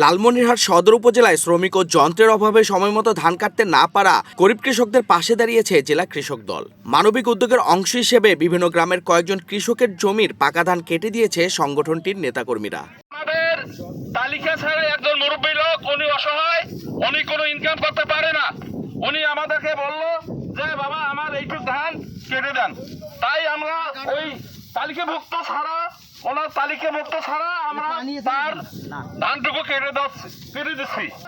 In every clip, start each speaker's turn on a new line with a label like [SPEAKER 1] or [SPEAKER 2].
[SPEAKER 1] লালমনিরহাট সদর উপজেলায় শ্রমিক ও যন্ত্রের অভাবে সময়মতো ধান কাটতে না পারা গরিব কৃষকদের পাশে দাঁড়িয়েছে জেলা কৃষক দল। মানবিক উদ্যোগের অংশ হিসেবে বিভিন্ন গ্রামের কয়েকজন কৃষকের জমির পাকা ধান কেটে দিয়েছে সংগঠনটির নেতাকর্মীরা।
[SPEAKER 2] তালিকা ছাড়া একজন মুরব্বী লোক, উনি অসহায়, উনি কোনো ইনকাম করতে পারে না। উনি আমাদেরকে বলল যে, বাবা, আমার এইটুক ধান কেটে দেন। তাই আমরা ওই তালিকাভুক্ত ছাড়া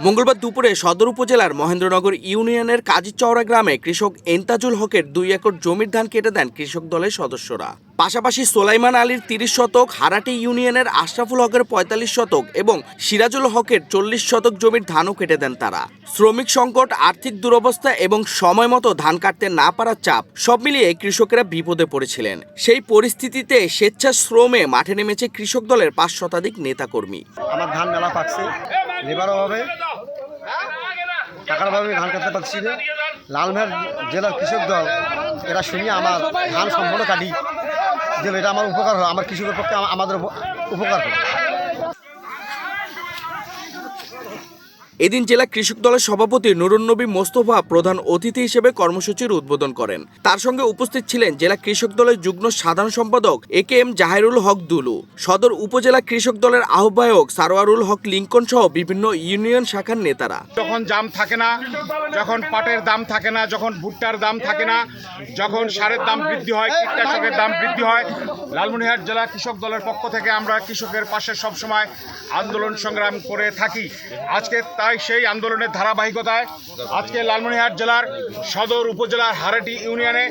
[SPEAKER 1] মঙ্গলবার দুপুরে সদর উপজেলার মহেন্দ্রনগর ইউনিয়নের কাজীচৌড়া গ্রামে কৃষক এন্তাজুল হকের দুই একর জমির ধান কেটে দেন কৃষক দলের সদস্যরা। পাশাপাশি সোলাইমান আলীর তিরিশ শতক, হারাটি ইউনিয়নের আশরাফুল হকের পঁয়তাল্লিশ শতক এবং সিরাজুল হকের চল্লিশ শতক জমির ধানও কেটে দেন তারা। শ্রমিক সংকট, আর্থিক দুরবস্থা এবং সময় মতো ধান কাটতে না পারার চাপ সব মিলিয়ে কৃষকেরা বিপদে পড়েছিলেন। সেই পরিস্থিতিতে স্বেচ্ছা শ্রমে মাঠে নেমেছে কৃষক দলের পাঁচ শতাধিক নেতাকর্মী।
[SPEAKER 3] আমার ধান মেলা পাকছে টাকার ধান কাটতে পারছি না। লালমের জেলার কৃষক দল, এরা শুনিয়ে আমার ধান সম্পূর্ণ কাটি। যে এটা আমার উপকার হলো আমার কৃষকের পক্ষে আমাদের উপকার হয়।
[SPEAKER 1] এদিন জেলা কৃষক দলের সভাপতি নুরুন্নবী মোস্তফা প্রধান অতিথি হিসেবে কর্মসূচির উদ্বোধন করেন। তার সঙ্গে উপস্থিত ছিলেন জেলা কৃষক দলের যুগ্ম সাধারণ সম্পাদক A K M Zahirul Haque Dulu. সদর উপজেলা কৃষক দলের আহ্বায়ক সারোয়ারুল হক লিঙ্কন সহ বিভিন্ন ইউনিয়ন শাখার নেতারা।
[SPEAKER 4] যখন জাম থাকে না, যখন পাটের দাম থাকে না, যখন ভুট্টার দাম থাকে না, যখন সারের দাম বৃদ্ধি হয়, কীটনাশকের দাম বৃদ্ধি হয়, লালমনিরহাট জেলা কৃষক দলের পক্ষ থেকে আমরা কৃষকের পাশে সবসময় আন্দোলন সংগ্রাম করে থাকি। আজকে তাই সেই আন্দোলনের ধারাবাহিকতায় আজকে লালমনিরহাট জেলার সদর উপজেলার হারাটি ইউনিয়নে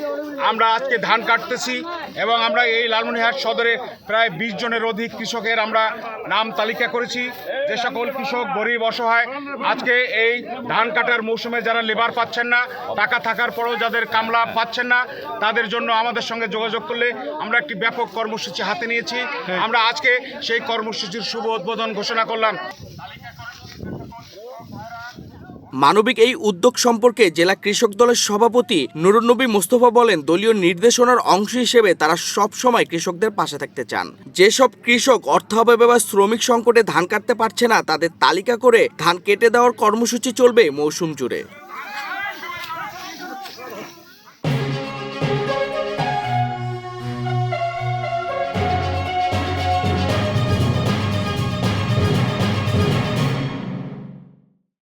[SPEAKER 4] আমরা আজকে ধান কাটতেছি এবং আমরা এই লালমনিরহাট সদরে প্রায় বিশ জনের অধিক কৃষকের আমরা নাম তালিকা করেছি। যে সকল কৃষক গরিব অসহায়, আজকে এই ধান কাটার মৌসুমে যারা লেবার পাচ্ছেন না, টাকা থাকার পরেও যাদের কামলা পাচ্ছেন না, তাদের জন্য আমাদের সঙ্গে যোগাযোগ করলে আমরা একটি ব্যাপক কর্মসূচি হাতে নিয়েছি। আমরা আজকে সেই কর্মসূচির শুভ উদ্বোধন ঘোষণা করলাম।
[SPEAKER 1] মানবিক এই উদ্যোগ সম্পর্কে জেলা কৃষক দলের সভাপতি নুরুন্নবী মোস্তফা বলেন, দলীয় নির্দেশনার অংশ হিসেবে তারা সব সময় কৃষকদের পাশে থাকতে চান। যেসব কৃষক অর্থাভাবে বা শ্রমিক সংকটে ধান কাটতে পারছে না, তাদের তালিকা করে ধান কেটে দেওয়ার কর্মসূচি চলবে মৌসুম জুড়ে।